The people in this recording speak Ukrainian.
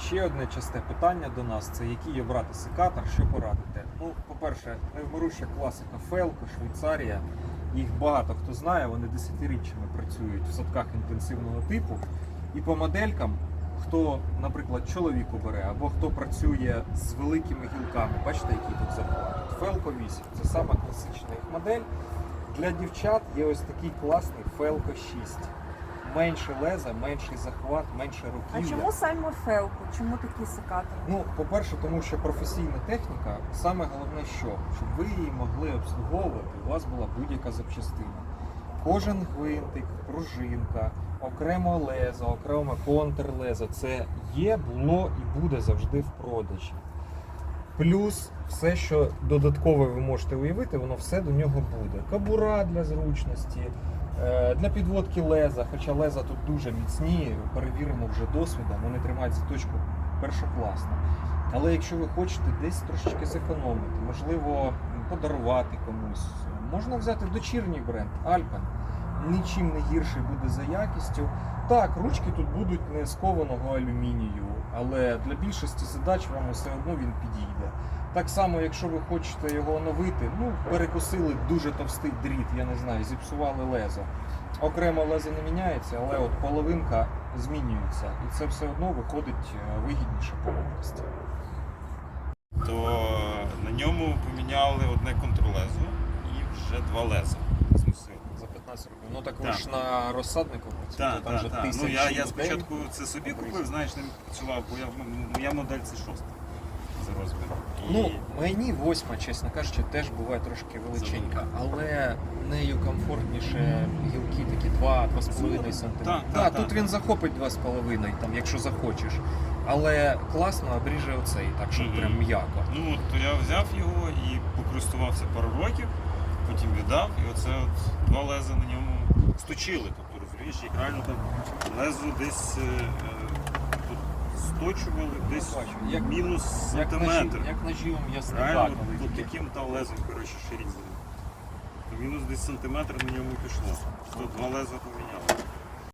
Ще одне часте питання до нас це який обрати секатор, що порадите. Ну, по-перше, невмируща класика Фелко, Швейцарія. Їх багато хто знає, вони десятиріччями працюють в садках інтенсивного типу. І по моделькам, хто, наприклад, чоловік обере, або хто працює з великими гілками, бачите, який тут захват. Фелко 8 це сама класична їх модель. Для дівчат є ось такий класний Фелко 6. Менше леза, менший захват, менше А руків'я. чому саме фелку? Чому такі секатори? Ну, по-перше, тому що професійна техніка, саме головне що? Щоб ви її могли обслуговувати, у вас була будь-яка запчастина. Кожен гвинтик, пружинка, окремо лезо, окремо контрлезо, це є, було і буде завжди в продажі. Плюс все, що додаткове ви можете уявити, воно все до нього буде. Кабура для зручності, е, для підводки леза, хоча леза тут дуже міцні, перевірено вже досвідом, вони тримають заточку першокласно. Але якщо ви хочете десь трошечки зекономити, можливо, подарувати комусь, можна взяти дочірній бренд Alpen. Нічим не гірший буде за якістю. Так, ручки тут будуть не з кованого алюмінію, але для більшості задач вам все одно він підійде. Так само, якщо ви хочете його оновити, ну перекусили дуже товстий дріт, я не знаю, зіпсували лезо. Окремо лезо не міняється, але от половинка змінюється, і це все одно виходить е, вигідніше по вартості. то на ньому поміняли одне контролезо і вже два леза 15 років. Ну так ви ж на розсаднику працюєте, Так, там так, же так. тисячі Ну я, я людей. спочатку це собі купив, знаєш, ним працював, бо я, моя модель це шоста за розміром. І Ну, мені восьма, чесно кажучи, теж буває трошки величенька, але нею комфортніше гілки такі 2-2,5 см. Так, Так, так, тут так. він захопить 2,5, там, якщо захочеш. Але класно обріже оцей, так Мгм. прям м'яко. Ну от то я взяв його і покористувався пару років, потім віддав, і оце от два леза на ньому сточили. Тобто розумієш, як реально там лезо десь е, е, тут сточували десь бачу, як- мінус сантиметр. як ясника, Реально, от таким там лезом, коротше, ще різали. Мінус десь сантиметр на ньому пішло. То два леза поміняли.